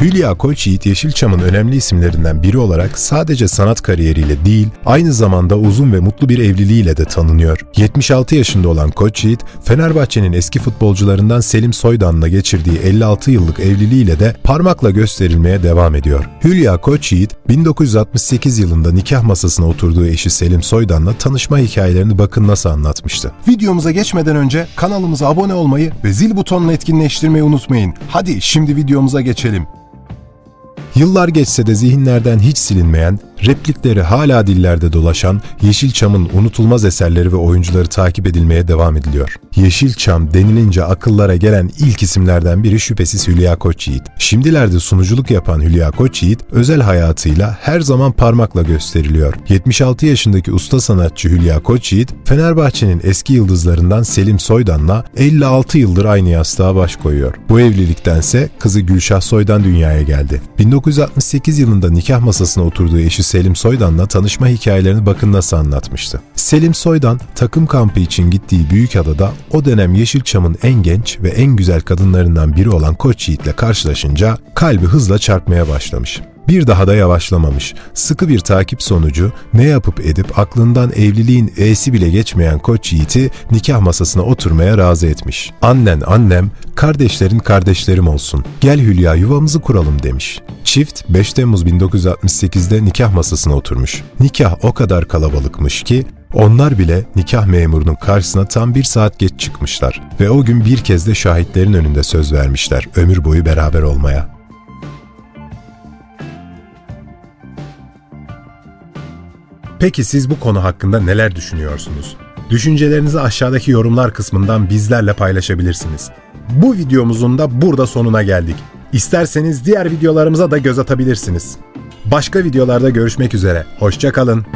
Hülya Koçyiğit Yeşilçam'ın önemli isimlerinden biri olarak sadece sanat kariyeriyle değil, aynı zamanda uzun ve mutlu bir evliliğiyle de tanınıyor. 76 yaşında olan Koçyiğit, Fenerbahçe'nin eski futbolcularından Selim Soydan'la geçirdiği 56 yıllık evliliğiyle de parmakla gösterilmeye devam ediyor. Hülya Koçyiğit, 1968 yılında nikah masasına oturduğu eşi Selim Soydan'la tanışma hikayelerini bakın nasıl anlatmıştı. Videomuza geçmeden önce kanalımıza abone olmayı ve zil butonunu etkinleştirmeyi unutmayın. Hadi şimdi videomuza geçelim. Yıllar geçse de zihinlerden hiç silinmeyen, replikleri hala dillerde dolaşan Yeşilçam'ın unutulmaz eserleri ve oyuncuları takip edilmeye devam ediliyor. Yeşilçam denilince akıllara gelen ilk isimlerden biri şüphesiz Hülya Koçyiğit. Şimdilerde sunuculuk yapan Hülya Koçyiğit, özel hayatıyla her zaman parmakla gösteriliyor. 76 yaşındaki usta sanatçı Hülya Koçyiğit, Fenerbahçe'nin eski yıldızlarından Selim Soydan'la 56 yıldır aynı yastığa baş koyuyor. Bu evliliktense kızı Gülşah Soydan dünyaya geldi. 1968 yılında nikah masasına oturduğu eşi Selim Soydan'la tanışma hikayelerini bakın nasıl anlatmıştı. Selim Soydan takım kampı için gittiği Büyükada'da o dönem Yeşilçam'ın en genç ve en güzel kadınlarından biri olan Koç Yiğit'le karşılaşınca kalbi hızla çarpmaya başlamış. Bir daha da yavaşlamamış. Sıkı bir takip sonucu ne yapıp edip aklından evliliğin e'si bile geçmeyen Koç Yiğit'i nikah masasına oturmaya razı etmiş. Annen annem, kardeşlerin kardeşlerim olsun. Gel Hülya yuvamızı kuralım demiş. Çift 5 Temmuz 1968'de nikah masasına oturmuş. Nikah o kadar kalabalıkmış ki onlar bile nikah memurunun karşısına tam bir saat geç çıkmışlar ve o gün bir kez de şahitlerin önünde söz vermişler ömür boyu beraber olmaya. Peki siz bu konu hakkında neler düşünüyorsunuz? Düşüncelerinizi aşağıdaki yorumlar kısmından bizlerle paylaşabilirsiniz. Bu videomuzun da burada sonuna geldik. İsterseniz diğer videolarımıza da göz atabilirsiniz. Başka videolarda görüşmek üzere. Hoşçakalın.